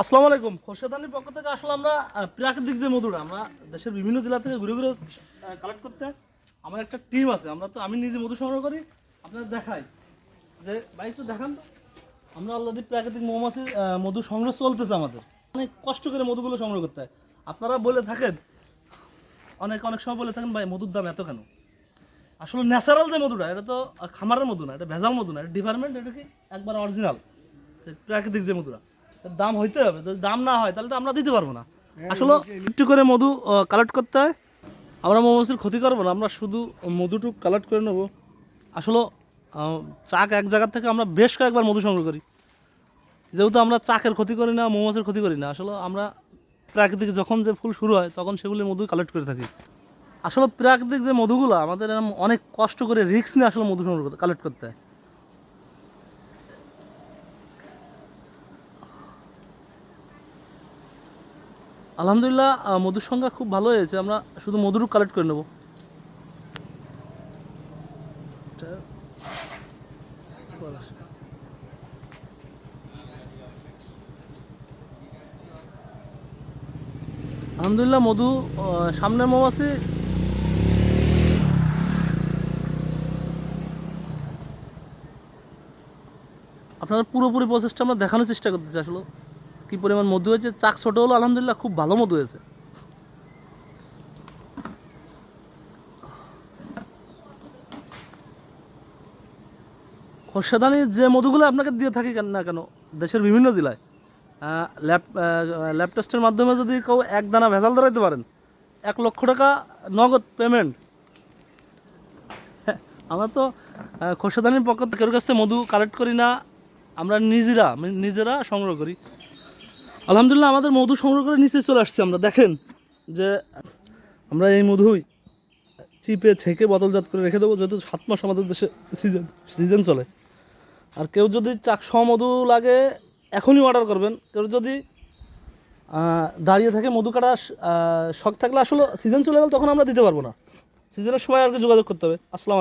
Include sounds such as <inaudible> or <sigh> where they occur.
আসসালামু আলাইকুম। খোরশেদানির পক্ষ থেকে আসলে আমরা প্রাকৃতিক যে মধুটা, আমরা দেশের বিভিন্ন জেলা থেকে ঘুরে ঘুরে কালেক্ট করতে, আমার একটা টিম আছে। আমরা তো, আমি নিজে মধু সংগ্রহ করি। আপনাদের দেখাই। যে, ভাই, একটু দেখান আমরা অলরেডি প্রাকৃতিক মৌমাছির মধু সংগ্রহ চলতেছে আমাদের। অনেক কষ্ট করে মধুগুলো সংগ্রহ করতে হয়। আপনারা বলে থাকেন, অনেক অনেক সময় বলে থাকেন, ভাই, মধুর দাম এত কেন? আসলে ন্যাচারাল যে মধুটা, এটা তো খামারের মধু না, এটা ভেজাল মধু না, এটা ডিপার্টমেন্ট এটা কি একবার অরিজিনাল প্রাকৃতিক যে মধুটা। এর দাম হইতে হবে। যদি দাম না হয় তাহলে তো আমরা দিতে পারব না। আসলে একটু করে মধু কালেক্ট করতে হয়। আমরা মৌমাছির ক্ষতি করব না আমরা শুধু মধুটুক কালেক্ট করে নেব। আসলে চাক এক জায়গার থেকে আমরা বেশ কয়েকবার মধু সংগ্রহ করি। যেহেতু আমরা চাকের ক্ষতি করি না মৌমাছির ক্ষতি করি না আসলে আমরা প্রাকৃতিক যখন যে ফুল শুরু হয় তখন সেগুলি মধু কালেক্ট করে থাকি। আসলে প্রাকৃতিক যে মধুগুলো আমাদের অনেক কষ্ট করে রিস্ক নিয়ে আসলে মধু সংগ্রহ কালেক্ট করতে হয়। আলহামদুলিল্লাহ মধুর সংখ্যা খুব ভালো হয়েছে। আমরা শুধু মধুরও কালেক্ট করে নেব। আলহামদুলিল্লাহ, মধু সামনের মৌমাছি। আপনারা পুরোপুরি প্রসেসটা আমরা দেখানোর চেষ্টা করতেছি আসলে। কী পরিমাণ মধু হয়েছে? চাক ছোটো হলো, আলহামদুলিল্লাহ খুব ভালো মধু হয়েছে। খোরশেদানির যে মধুগুলো আপনাকে দিয়ে থাকি কেন না কেন, দেশের বিভিন্ন জেলায় ল্যাব ল্যাব টেস্টের মাধ্যমে যদি কেউ এক দানা ভেজাল ধরাইতে পারেন, এক লক্ষ টাকা নগদ পেমেন্ট <laughs> আমরা তো খোরশেদানির পক্ষ কারোর কাছ থেকে মধু কালেক্ট করি না, আমরা নিজেরা মানে নিজেরা সংগ্রহ করি। আলহামদুলিল্লাহ আমাদের মধু সংগ্রহ করে নিচে চলে আসছে আমরা, দেখেন যে আমরা এই মধুই চিপে ছেঁকে বোতলজাত করে রেখে দেবো, যেহেতু সাত মাস আমাদের দেশে সিজন সিজন চলে। আর কেউ যদি চাকসহ মধু লাগে, এখনই অর্ডার করবেন। কেউ যদি দাঁড়িয়ে থাকে মধু কাটা শখ থাকলে আসলে সিজন চলে গেলে তখন আমরা দিতে পারব না। সিজনের সময় আর কি যোগাযোগ করতে হবে। আসসালাম